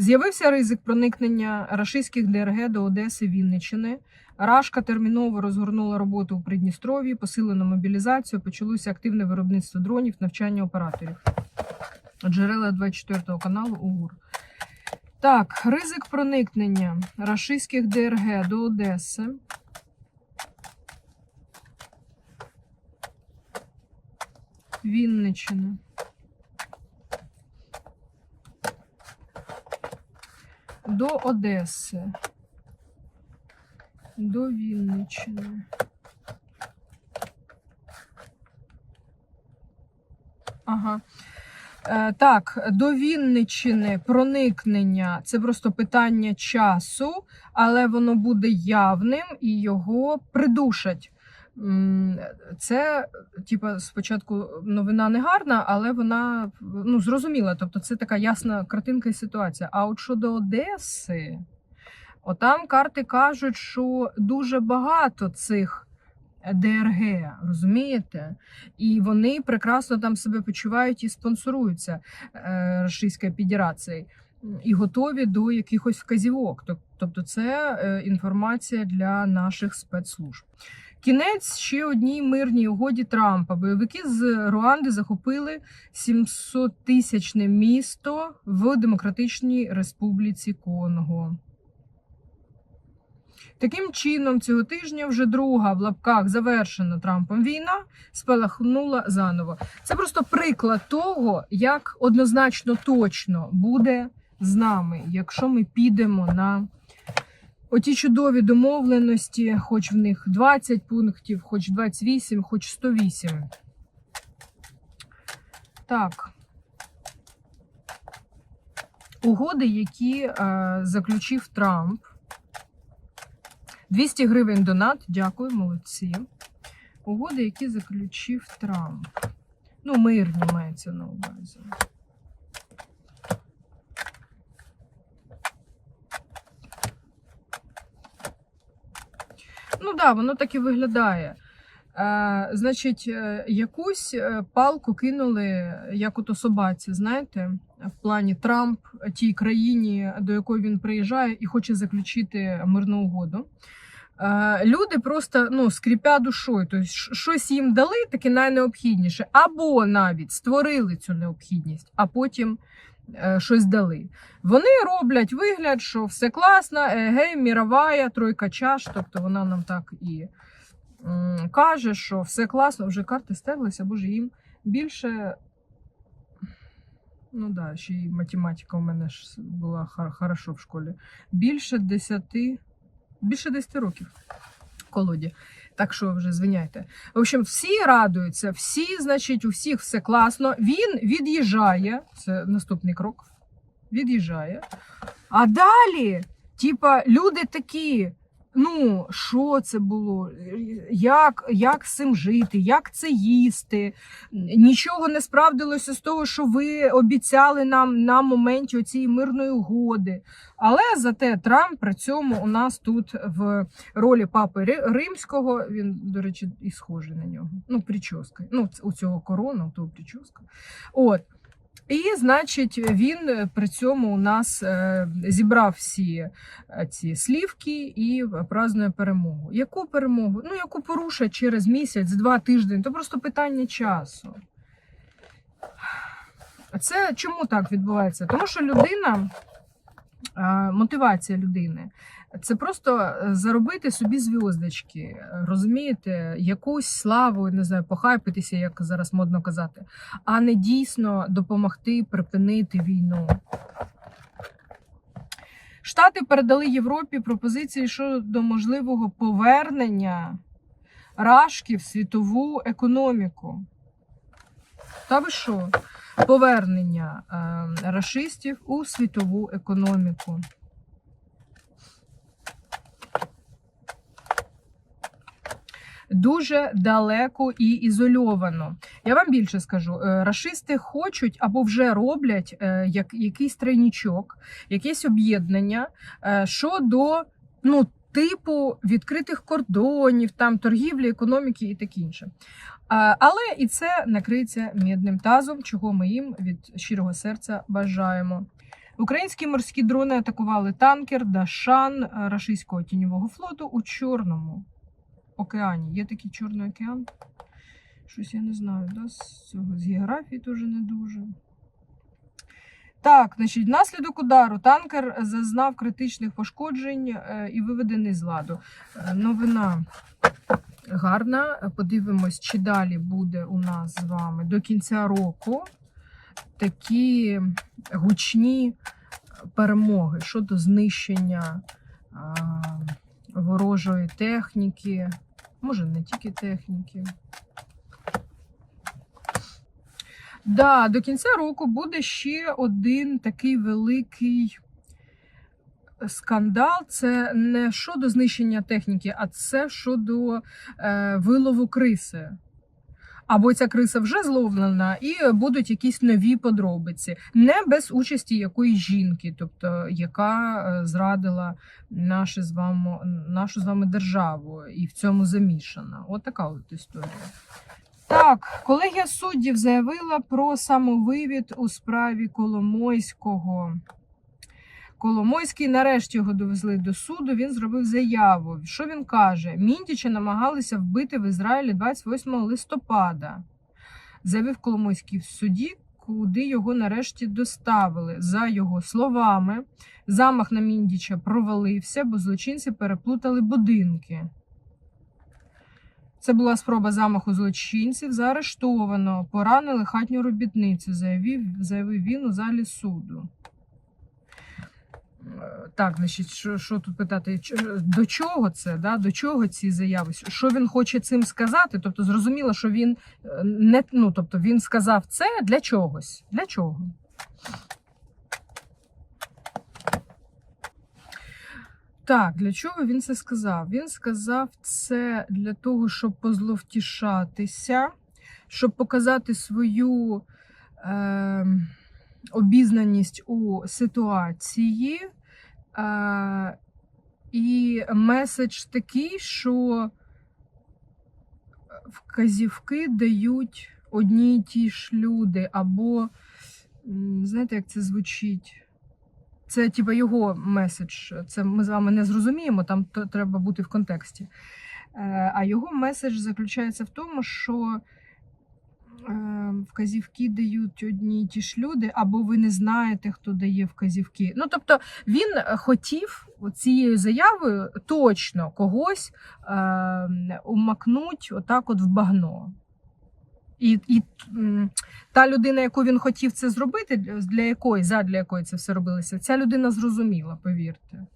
З'явився ризик проникнення рашистських ДРГ до Одеси Вінниччини. Рашка терміново розгорнула роботу у Придністров'ї, посилено мобілізацію, почалося активне виробництво дронів, навчання операторів. Джерела 24 каналу УГУР. Так, ризик проникнення рашистських ДРГ до Одеси. Вінниччини. До Одеси. До Вінниччини. Ага. Е, так, до Вінниччини проникнення це просто питання часу, але воно буде явним і його придушать. Це, типа, спочатку новина не гарна, але вона ну, зрозуміла. Тобто, це така ясна картинка і ситуація. А от щодо Одеси, отам карти кажуть, що дуже багато цих ДРГ, розумієте? І вони прекрасно там себе почувають і спонсоруються е, Російською Федерацією. І готові до якихось вказівок. Тобто, це е, інформація для наших спецслужб. Кінець ще одній мирній угоді Трампа. Бойовики з Руанди захопили 700-тисячне місто в Демократичній Республіці Конго. Таким чином, цього тижня вже друга в лапках завершена Трампом війна спалахнула заново. Це просто приклад того, як однозначно точно буде з нами, якщо ми підемо на оті чудові домовленості, хоч в них 20 пунктів, хоч 28, хоч 108. Так. Угоди, які е, заключив Трамп. 200 гривень донат. Дякую, молодці. Угоди, які заключив Трамп. Ну, мирні мається на увазі. Ну да, воно так і виглядає. Е, значить, е, якусь е, палку кинули, як ото собаці, знаєте, в плані Трамп тій країні, до якої він приїжджає і хоче заключити мирну угоду. Е, Люди просто ну, скріпя душою, тобто щось їм дали, таке найнеобхідніше, або навіть створили цю необхідність, а потім щось дали. Вони роблять вигляд, що все класно, е, гей, мірова, тройка чаш, тобто вона нам так і каже, що все класно, вже карти стерлися, боже, їм більше. Ну да, ще й математика у мене ж була хорошо в школі. Більше 10, більше 10 років в колоді. Так що вже звиняйте. В общем, всі радуються, всі, значить, у всіх все класно. Він від'їжджає. Це наступний крок. Від'їжджає. А далі, типа, люди такі. Ну, що це було? Як, як з цим жити, як це їсти? Нічого не справдилося з того, що ви обіцяли нам на моменті цієї мирної угоди. Але зате Трамп при цьому у нас тут в ролі папи римського. Він, до речі, і схожий на нього. Ну, прическа. Ну, у цього корона, у того прическа. От. І, значить, він е, при цьому у нас е, зібрав всі е, ці слівки і празднує перемогу. Яку перемогу? Ну, яку порушать через місяць, два тижні, то просто питання часу. Це чому так відбувається? Тому що людина, мотивація людини це просто е, заробити собі зв'язочки, е, розумієте, якусь славу, не знаю, похайпитися, як зараз модно казати, а не дійсно допомогти припинити війну. Штати передали Європі пропозиції щодо можливого повернення рашки в світову економіку. Та ви що? Повернення е, рашистів у світову економіку. Дуже далеко і ізольовано. Я вам більше скажу: е, рашисти хочуть або вже роблять е, як, якийсь тройнічок, якесь об'єднання щодо ну, типу відкритих кордонів, там торгівлі, економіки і таке інше. Але і це накриється мідним тазом, чого ми їм від щирого серця бажаємо. Українські морські дрони атакували танкер Дашан е, рашистського тіньового флоту у Чорному океані. Є такий Чорний океан? Щось я не знаю, да? з цього з географії теж не дуже. Так, значить, внаслідок удару танкер зазнав критичних пошкоджень е, і виведений з ладу. Е, Новина гарна. Подивимось, чи далі буде у нас з вами до кінця року такі гучні перемоги щодо знищення ворожої техніки, може не тільки техніки. Да, до кінця року буде ще один такий великий скандал. Це не щодо знищення техніки, а це щодо е, вилову криси. Або ця криса вже зловлена, і будуть якісь нові подробиці, не без участі якоїсь жінки, тобто яка е, зрадила наше з вами, нашу з вами державу і в цьому замішана. От така от історія. Так, колегія суддів заявила про самовивід у справі Коломойського. Коломойський нарешті його довезли до суду. Він зробив заяву. Що він каже? Міндіча намагалися вбити в Ізраїлі 28 листопада. Заявив Коломойський в суді, куди його нарешті доставили. За його словами, замах на Міндіча провалився, бо злочинці переплутали будинки. Це була спроба замаху злочинців. Заарештовано, поранили хатню робітницю, заявив, заявив він у залі суду. Так, значить, що, що тут питати? До чого це? Да? До чого ці заяви? Що він хоче цим сказати? Тобто, зрозуміло, що він е, не ну, тобто він сказав це для чогось. Для чого? Так, для чого він це сказав? Він сказав це для того, щоб позловтішатися, щоб показати свою е, обізнаність у ситуації. Е, і меседж такий, що вказівки дають одні й ті ж люди, або, знаєте, як це звучить? Це типа його меседж. Це ми з вами не зрозуміємо, там треба бути в контексті. Е, А його меседж заключається в тому, що вказівки дають одні й ті ж люди, або ви не знаєте, хто дає вказівки. Ну тобто він хотів цією заявою точно когось е, умакнуть отак, от в багно. І, і та людина, яку він хотів це зробити, для якої, задля якої це все робилося, ця людина зрозуміла, повірте.